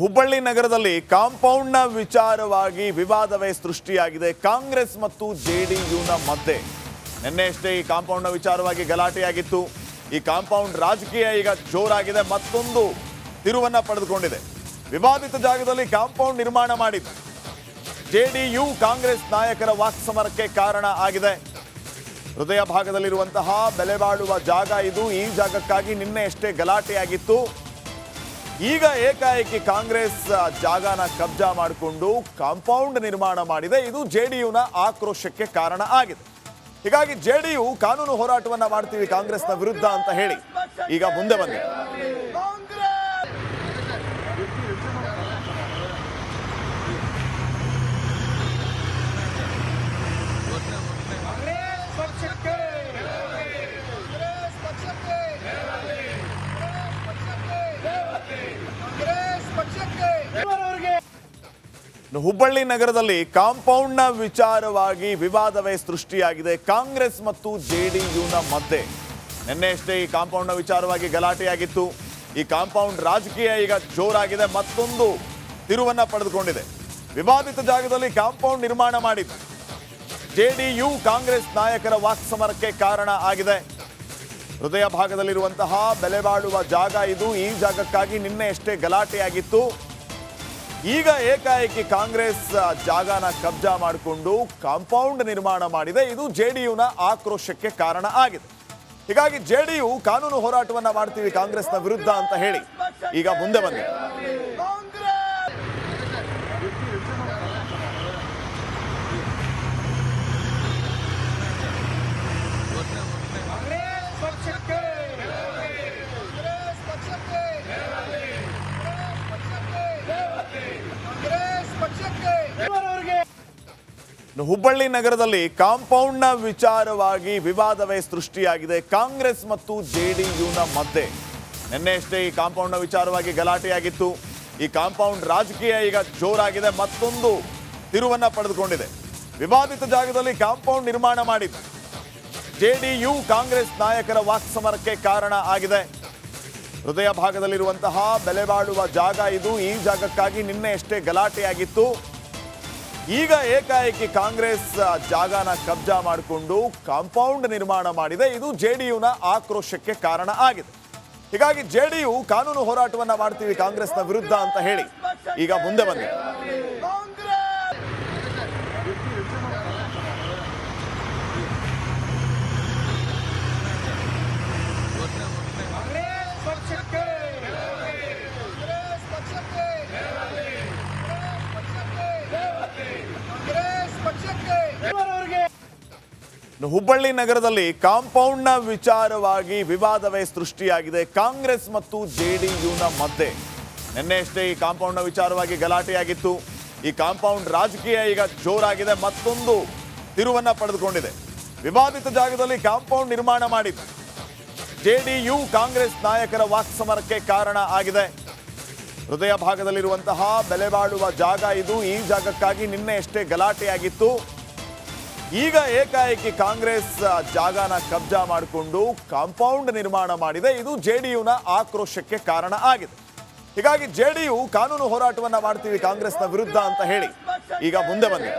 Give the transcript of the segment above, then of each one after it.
ಹುಬ್ಬಳ್ಳಿ ನಗರದಲ್ಲಿ ಕಾಂಪೌಂಡ್ನ ವಿಚಾರವಾಗಿ ವಿವಾದವೇ ಸೃಷ್ಟಿಯಾಗಿದೆ. ಕಾಂಗ್ರೆಸ್ ಮತ್ತು ಜೆಡಿಯುನ ಮಧ್ಯೆ. ನಿನ್ನೆಯಷ್ಟೇ ಈ ಕಾಂಪೌಂಡ್ನ ವಿಚಾರವಾಗಿ ಗಲಾಟೆಯಾಗಿತ್ತು. ಈ ಕಾಂಪೌಂಡ್ ರಾಜಕೀಯ ಈಗ ಜೋರಾಗಿದೆ. ಮತ್ತೊಂದು ತಿರುವನ್ನ ಪಡೆದುಕೊಂಡಿದೆ. ವಿವಾದಿತ ಜಾಗದಲ್ಲಿ ಕಾಂಪೌಂಡ್ ನಿರ್ಮಾಣ ಮಾಡಿದ್ದು ಜೆಡಿಯು ಕಾಂಗ್ರೆಸ್ ನಾಯಕರ ವಾಕ್ಸಮರಕ್ಕೆ ಕಾರಣ ಆಗಿದೆ. ಹೃದಯ ಭಾಗದಲ್ಲಿರುವಂತಹ ಬೆಲೆ ಬಾಳುವ ಜಾಗ ಇದು. ಈ ಜಾಗಕ್ಕಾಗಿ ನಿನ್ನೆಯಷ್ಟೇ ಗಲಾಟೆಯಾಗಿತ್ತು. ಈಗ ಏಕಾಏಕಿ ಕಾಂಗ್ರೆಸ್ ಜಾಗನ ಕಬ್ಜಾ ಮಾಡಿಕೊಂಡು ಕಾಂಪೌಂಡ್ ನಿರ್ಮಾಣ ಮಾಡಿದೆ. ಇದು ಜೆಡಿಯುನ ಆಕ್ರೋಶಕ್ಕೆ ಕಾರಣ ಆಗಿದೆ. ಹೀಗಾಗಿ ಜೆಡಿಯು ಕಾನೂನು ಹೋರಾಟವನ್ನ ಮಾಡ್ತೀವಿ ಕಾಂಗ್ರೆಸ್ನ ವಿರುದ್ಧ ಅಂತ ಹೇಳಿ ಈಗ ಮುಂದೆ ಬಂದಿದೆ. ಹುಬ್ಬಳ್ಳಿ ನಗರದಲ್ಲಿ ಕಾಂಪೌಂಡ್ನ ವಿಚಾರವಾಗಿ ವಿವಾದವೇ ಸೃಷ್ಟಿಯಾಗಿದೆ. ಕಾಂಗ್ರೆಸ್ ಮತ್ತು ಜೆಡಿಯುನ ಮಧ್ಯೆ. ನಿನ್ನೆಯಷ್ಟೇ ಈ ಕಾಂಪೌಂಡ್ನ ವಿಚಾರವಾಗಿ ಗಲಾಟೆಯಾಗಿತ್ತು. ಈ ಕಾಂಪೌಂಡ್ ರಾಜಕೀಯ ಈಗ ಜೋರಾಗಿದೆ, ಮತ್ತೊಂದು ತಿರುವನ್ನ ಪಡೆದುಕೊಂಡಿದೆ. ವಿವಾದಿತ ಜಾಗದಲ್ಲಿ ಕಾಂಪೌಂಡ್ ನಿರ್ಮಾಣ ಮಾಡಿದ್ದು ಜೆಡಿಯು ಕಾಂಗ್ರೆಸ್ ನಾಯಕರ ವಾಕ್ಸಮರಕ್ಕೆ ಕಾರಣ ಆಗಿದೆ. ಹೃದಯ ಭಾಗದಲ್ಲಿರುವಂತಹ ಬೆಲೆ ಬಾಳುವ ಜಾಗ ಇದು. ಈ ಜಾಗಕ್ಕಾಗಿ ನಿನ್ನೆಯಷ್ಟೇ ಗಲಾಟೆಯಾಗಿತ್ತು. ಈಗ ಏಕಾಏಕಿ ಕಾಂಗ್ರೆಸ್ ಜಾಗನ ಕಬ್ಜಾ ಮಾಡಿಕೊಂಡು ಕಾಂಪೌಂಡ್ ನಿರ್ಮಾಣ ಮಾಡಿದೆ. ಇದು ಜೆಡಿಯುನ ಆಕ್ರೋಶಕ್ಕೆ ಕಾರಣ ಆಗಿದೆ. ಹೀಗಾಗಿ ಜೆಡಿಯು ಕಾನೂನು ಹೋರಾಟವನ್ನ ಮಾಡ್ತೀವಿ ಕಾಂಗ್ರೆಸ್ನ ವಿರುದ್ಧ ಅಂತ ಹೇಳಿ ಈಗ ಮುಂದೆ ಬಂದಿದೆ. ಹುಬ್ಬಳ್ಳಿ ನಗರದಲ್ಲಿ ಕಾಂಪೌಂಡ್ನ ವಿಚಾರವಾಗಿ ವಿವಾದವೇ ಸೃಷ್ಟಿಯಾಗಿದೆ. ಕಾಂಗ್ರೆಸ್ ಮತ್ತು ಜೆ ಜೆಡಿಯುನ ಮಧ್ಯೆ. ನಿನ್ನೆಯಷ್ಟೇ ಈ ಕಾಂಪೌಂಡ್ನ ವಿಚಾರವಾಗಿ ಗಲಾಟೆಯಾಗಿತ್ತು. ಈ ಕಾಂಪೌಂಡ್ ರಾಜಕೀಯ ಈಗ ಜೋರಾಗಿದೆ. ಮತ್ತೊಂದು ತಿರುವನ್ನ ಪಡೆದುಕೊಂಡಿದೆ. ವಿವಾದಿತ ಜಾಗದಲ್ಲಿ ಕಾಂಪೌಂಡ್ ನಿರ್ಮಾಣ ಮಾಡಿದ್ದು ಜೆಡಿಯು ಕಾಂಗ್ರೆಸ್ ನಾಯಕರ ವಾಕ್ಸಮರಕ್ಕೆ ಕಾರಣ ಆಗಿದೆ. ಹೃದಯ ಭಾಗದಲ್ಲಿರುವಂತಹ ಬೆಲೆ ಬಾಳುವ ಜಾಗ ಇದು. ಈ ಜಾಗಕ್ಕಾಗಿ ನಿನ್ನೆಯಷ್ಟೇ ಗಲಾಟೆಯಾಗಿತ್ತು. ಈಗ ಏಕಾಏಕಿ ಕಾಂಗ್ರೆಸ್ ಜಾಗನ ಕಬ್ಜಾ ಮಾಡಿಕೊಂಡು ಕಾಂಪೌಂಡ್ ನಿರ್ಮಾಣ ಮಾಡಿದೆ. ಇದು ಜೆಡಿಯುನ ಆಕ್ರೋಶಕ್ಕೆ ಕಾರಣ ಆಗಿದೆ. ಹೀಗಾಗಿ ಜೆಡಿಯು ಕಾನೂನು ಹೋರಾಟವನ್ನ ಮಾಡ್ತೀವಿ ಕಾಂಗ್ರೆಸ್ನ ವಿರುದ್ಧ ಅಂತ ಹೇಳಿ ಈಗ ಮುಂದೆ ಬಂದಿದೆ. ಹುಬ್ಬಳ್ಳಿ ನಗರದಲ್ಲಿ ಕಾಂಪೌಂಡ್ನ ವಿಚಾರವಾಗಿ ವಿವಾದವೇ ಸೃಷ್ಟಿಯಾಗಿದೆ. ಕಾಂಗ್ರೆಸ್ ಮತ್ತು ಜೆಡಿಯುನ ಮಧ್ಯೆ. ನಿನ್ನೆಯಷ್ಟೇ ಈ ಕಾಂಪೌಂಡ್ನ ವಿಚಾರವಾಗಿ ಗಲಾಟೆಯಾಗಿತ್ತು. ಈ ಕಾಂಪೌಂಡ್ ರಾಜಕೀಯ ಈಗ ಜೋರಾಗಿದೆ. ಮತ್ತೊಂದು ತಿರುವನ್ನ ಪಡೆದುಕೊಂಡಿದೆ. ವಿವಾದಿತ ಜಾಗದಲ್ಲಿ ಕಾಂಪೌಂಡ್ ನಿರ್ಮಾಣ ಮಾಡಿದ್ದು. ಜೆಡಿಯು ಕಾಂಗ್ರೆಸ್ ನಾಯಕರ ವಾಕ್ಸಮರಕ್ಕೆ ಕಾರಣ ಆಗಿದೆ. ಹೃದಯ ಭಾಗದಲ್ಲಿರುವಂತಹ ಬೆಲೆ ಬಾಳುವ ಜಾಗ ಇದು. ಈ ಜಾಗಕ್ಕಾಗಿ ನಿನ್ನೆಯಷ್ಟೇ ಗಲಾಟೆಯಾಗಿತ್ತು. ಈಗ ಏಕಾಏಕಿ ಕಾಂಗ್ರೆಸ್ ಜಾಗನ ಕಬ್ಜಾ ಮಾಡಿಕೊಂಡು ಕಾಂಪೌಂಡ್ ನಿರ್ಮಾಣ ಮಾಡಿದೆ. ಇದು ಜೆಡಿಯುನ ಆಕ್ರೋಶಕ್ಕೆ ಕಾರಣ ಆಗಿದೆ. ಹೀಗಾಗಿ ಜೆಡಿಯು ಕಾನೂನು ಹೋರಾಟವನ್ನ ಮಾಡ್ತೀವಿ ಕಾಂಗ್ರೆಸ್ನ ವಿರುದ್ಧ ಅಂತ ಹೇಳಿ ಈಗ ಮುಂದೆ ಬಂದಿದೆ.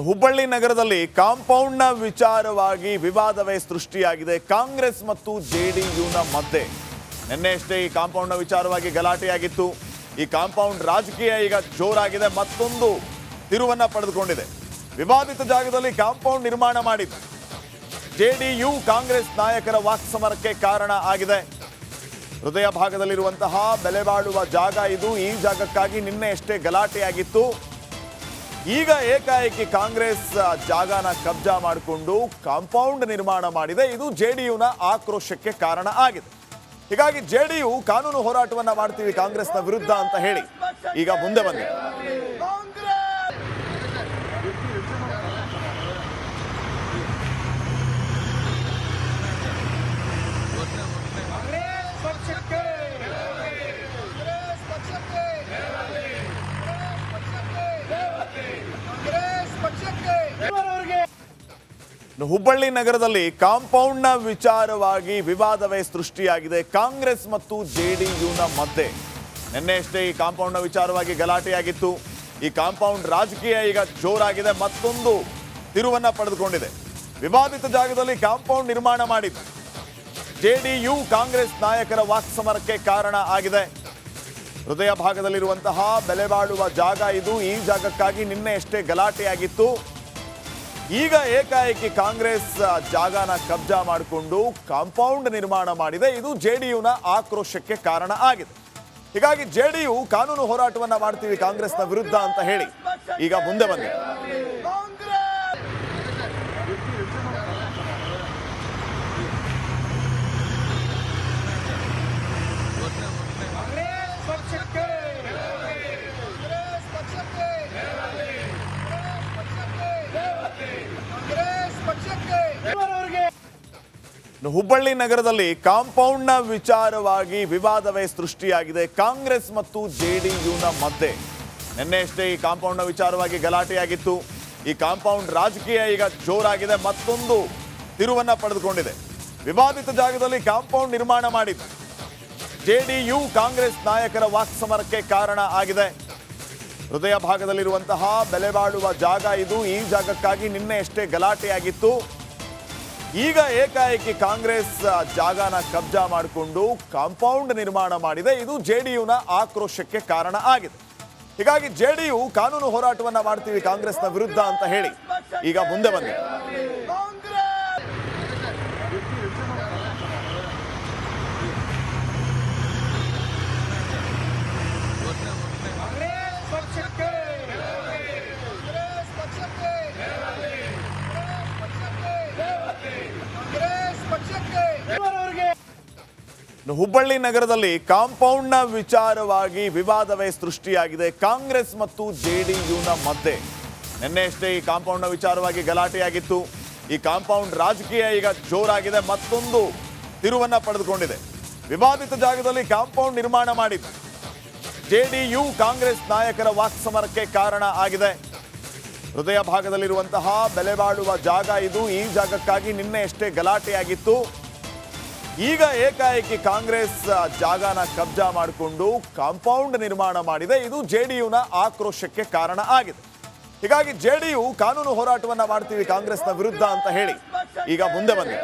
ಹುಬ್ಬಳ್ಳಿ ನಗರದಲ್ಲಿ ಕಾಂಪೌಂಡ್ನ ವಿಚಾರವಾಗಿ ವಿವಾದವೇ ಸೃಷ್ಟಿಯಾಗಿದೆ. ಕಾಂಗ್ರೆಸ್ ಮತ್ತು ಜೆಡಿಯುನ ಮಧ್ಯೆ. ನಿನ್ನೆಯಷ್ಟೇ ಈ ಕಾಂಪೌಂಡ್ನ ವಿಚಾರವಾಗಿ ಗಲಾಟೆಯಾಗಿತ್ತು. ಈ ಕಾಂಪೌಂಡ್ ರಾಜಕೀಯ ಈಗ ಜೋರಾಗಿದೆ. ಮತ್ತೊಂದು ತಿರುವನ್ನ ಪಡೆದುಕೊಂಡಿದೆ. ವಿವಾದಿತ ಜಾಗದಲ್ಲಿ ಕಾಂಪೌಂಡ್ ನಿರ್ಮಾಣ ಮಾಡಿದ್ದು ಜೆಡಿಯು ಕಾಂಗ್ರೆಸ್ ನಾಯಕರ ವಾಕ್ಸಮರಕ್ಕೆ ಕಾರಣ ಆಗಿದೆ. ಹೃದಯ ಭಾಗದಲ್ಲಿರುವಂತಹ ಬೆಲೆ ಜಾಗ ಇದು. ಈ ಜಾಗಕ್ಕಾಗಿ ನಿನ್ನೆಯಷ್ಟೇ ಗಲಾಟೆಯಾಗಿತ್ತು. ಈಗ ಏಕಾಏಕಿ ಕಾಂಗ್ರೆಸ್ ಜಾಗನ ಕಬ್ಜಾ ಮಾಡಿಕೊಂಡು ಕಾಂಪೌಂಡ್ ನಿರ್ಮಾಣ ಮಾಡಿದೆ. ಇದು ಜೆಡಿಯುನ ಆಕ್ರೋಶಕ್ಕೆ ಕಾರಣ ಆಗಿದೆ. ಹೀಗಾಗಿ ಜೆಡಿಯು ಕಾನೂನು ಹೋರಾಟವನ್ನ ಮಾಡ್ತೀವಿ ಕಾಂಗ್ರೆಸ್ನ ವಿರುದ್ಧ ಅಂತ ಹೇಳಿ ಈಗ ಮುಂದೆ ಬಂದಿದೆ. ಹುಬ್ಬಳ್ಳಿ ನಗರದಲ್ಲಿ ಕಾಂಪೌಂಡ್ನ ವಿಚಾರವಾಗಿ ವಿವಾದವೇ ಸೃಷ್ಟಿಯಾಗಿದೆ. ಕಾಂಗ್ರೆಸ್ ಮತ್ತು ಜೆಡಿಯುನ ಮಧ್ಯೆ. ನಿನ್ನೆಯಷ್ಟೇ ಈ ಕಾಂಪೌಂಡ್ನ ವಿಚಾರವಾಗಿ ಗಲಾಟೆಯಾಗಿತ್ತು. ಈ ಕಾಂಪೌಂಡ್ ರಾಜಕೀಯ ಈಗ ಜೋರಾಗಿದೆ. ಮತ್ತೊಂದು ತಿರುವನ್ನ ಪಡೆದುಕೊಂಡಿದೆ. ವಿವಾದಿತ ಜಾಗದಲ್ಲಿ ಕಾಂಪೌಂಡ್ ನಿರ್ಮಾಣ ಮಾಡಿದ್ದು ಜೆಡಿಯು ಕಾಂಗ್ರೆಸ್ ನಾಯಕರ ವಾಕ್ಸಮರಕ್ಕೆ ಕಾರಣ ಆಗಿದೆ. ಹೃದಯ ಭಾಗದಲ್ಲಿರುವಂತಹ ಬೆಲೆ ಬಾಳುವ ಜಾಗ ಇದು. ಈ ಜಾಗಕ್ಕಾಗಿ ನಿನ್ನೆಯಷ್ಟೇ ಗಲಾಟೆಯಾಗಿತ್ತು. ಈಗ ಏಕಾಏಕಿ ಕಾಂಗ್ರೆಸ್ ಜಾಗನ ಕಬ್ಜಾ ಮಾಡಿಕೊಂಡು ಕಾಂಪೌಂಡ್ ನಿರ್ಮಾಣ ಮಾಡಿದೆ. ಇದು ಜೆಡಿಯುನ ಆಕ್ರೋಶಕ್ಕೆ ಕಾರಣ ಆಗಿದೆ. ಹೀಗಾಗಿ ಜೆಡಿಯು ಕಾನೂನು ಹೋರಾಟವನ್ನ ಮಾಡ್ತೀವಿ ಕಾಂಗ್ರೆಸ್ನ ವಿರುದ್ಧ ಅಂತ ಹೇಳಿ ಈಗ ಮುಂದೆ ಬಂದಿದೆ. ಹುಬ್ಬಳ್ಳಿ ನಗರದಲ್ಲಿ ಕಾಂಪೌಂಡ್ನ ವಿಚಾರವಾಗಿ ವಿವಾದವೇ ಸೃಷ್ಟಿಯಾಗಿದೆ. ಕಾಂಗ್ರೆಸ್ ಮತ್ತು ಜೆಡಿಯುನ ಮಧ್ಯೆ. ನಿನ್ನೆಯಷ್ಟೇ ಈ ಕಾಂಪೌಂಡ್ನ ವಿಚಾರವಾಗಿ ಗಲಾಟೆಯಾಗಿತ್ತು. ಈ ಕಾಂಪೌಂಡ್ ರಾಜಕೀಯ ಈಗ ಜೋರಾಗಿದೆ, ಮತ್ತೊಂದು ತಿರುವನ್ನ ಪಡೆದುಕೊಂಡಿದೆ. ವಿವಾದಿತ ಜಾಗದಲ್ಲಿ ಕಾಂಪೌಂಡ್ ನಿರ್ಮಾಣ ಮಾಡಿದ್ದು ಜೆಡಿಯು ಕಾಂಗ್ರೆಸ್ ನಾಯಕರ ವಾಕ್ಸಮರಕ್ಕೆ ಕಾರಣ ಆಗಿದೆ. ಹೃದಯ ಭಾಗದಲ್ಲಿರುವಂತಹ ಬೆಲೆ ಬಾಳುವ ಜಾಗ ಇದು. ಈ ಜಾಗಕ್ಕಾಗಿ ನಿನ್ನೆಯಷ್ಟೇ ಗಲಾಟೆಯಾಗಿತ್ತು. ಈಗ ಏಕಾಏಕಿ ಕಾಂಗ್ರೆಸ್ ಜಾಗನ ಕಬ್ಜಾ ಮಾಡಿಕೊಂಡು ಕಾಂಪೌಂಡ್ ನಿರ್ಮಾಣ ಮಾಡಿದೆ. ಇದು ಜೆ ಆಕ್ರೋಶಕ್ಕೆ ಕಾರಣ ಆಗಿದೆ. ಹೀಗಾಗಿ ಜೆಡಿಯು ಕಾನೂನು ಹೋರಾಟವನ್ನ ಮಾಡ್ತೀವಿ ಕಾಂಗ್ರೆಸ್ನ ವಿರುದ್ಧ ಅಂತ ಹೇಳಿ ಈಗ ಮುಂದೆ ಬಂದಿದೆ. ಹುಬ್ಬಳ್ಳಿ ನಗರದಲ್ಲಿ ಕಾಂಪೌಂಡ್ನ ವಿಚಾರವಾಗಿ ವಿವಾದವೇ ಸೃಷ್ಟಿಯಾಗಿದೆ. ಕಾಂಗ್ರೆಸ್ ಮತ್ತು ಜೆ ಜೆಡಿಯುನ ಮಧ್ಯೆ. ನಿನ್ನೆಯಷ್ಟೇ ಈ ಕಾಂಪೌಂಡ್ನ ವಿಚಾರವಾಗಿ ಗಲಾಟೆಯಾಗಿತ್ತು. ಈ ಕಾಂಪೌಂಡ್ ರಾಜಕೀಯ ಈಗ ಜೋರಾಗಿದೆ. ಮತ್ತೊಂದು ತಿರುವನ್ನ ಪಡೆದುಕೊಂಡಿದೆ. ವಿವಾದಿತ ಜಾಗದಲ್ಲಿ ಕಾಂಪೌಂಡ್ ನಿರ್ಮಾಣ ಮಾಡಿದ್ದು ಜೆಡಿಯು ಕಾಂಗ್ರೆಸ್ ನಾಯಕರ ವಾಕ್ಸಮರಕ್ಕೆ ಕಾರಣ ಆಗಿದೆ. ಹೃದಯ ಭಾಗದಲ್ಲಿರುವಂತಹ ಬೆಲೆ ಬಾಳುವ ಜಾಗ ಇದು. ಈ ಜಾಗಕ್ಕಾಗಿ ನಿನ್ನೆಯಷ್ಟೇ ಗಲಾಟೆಯಾಗಿತ್ತು. ಈಗ ಏಕಾಏಕಿ ಕಾಂಗ್ರೆಸ್ ಜಾಗನ ಕಬ್ಜಾ ಮಾಡಿಕೊಂಡು ಕಾಂಪೌಂಡ್ ನಿರ್ಮಾಣ ಮಾಡಿದೆ. ಇದು ಜೆಡಿಯುನ ಆಕ್ರೋಶಕ್ಕೆ ಕಾರಣ ಆಗಿದೆ. ಹೀಗಾಗಿ ಜೆಡಿಯು ಕಾನೂನು ಹೋರಾಟವನ್ನ ಮಾಡ್ತೀವಿ ಕಾಂಗ್ರೆಸ್ನ ವಿರುದ್ಧ ಅಂತ ಹೇಳಿ ಈಗ ಮುಂದೆ ಬಂದಿದೆ.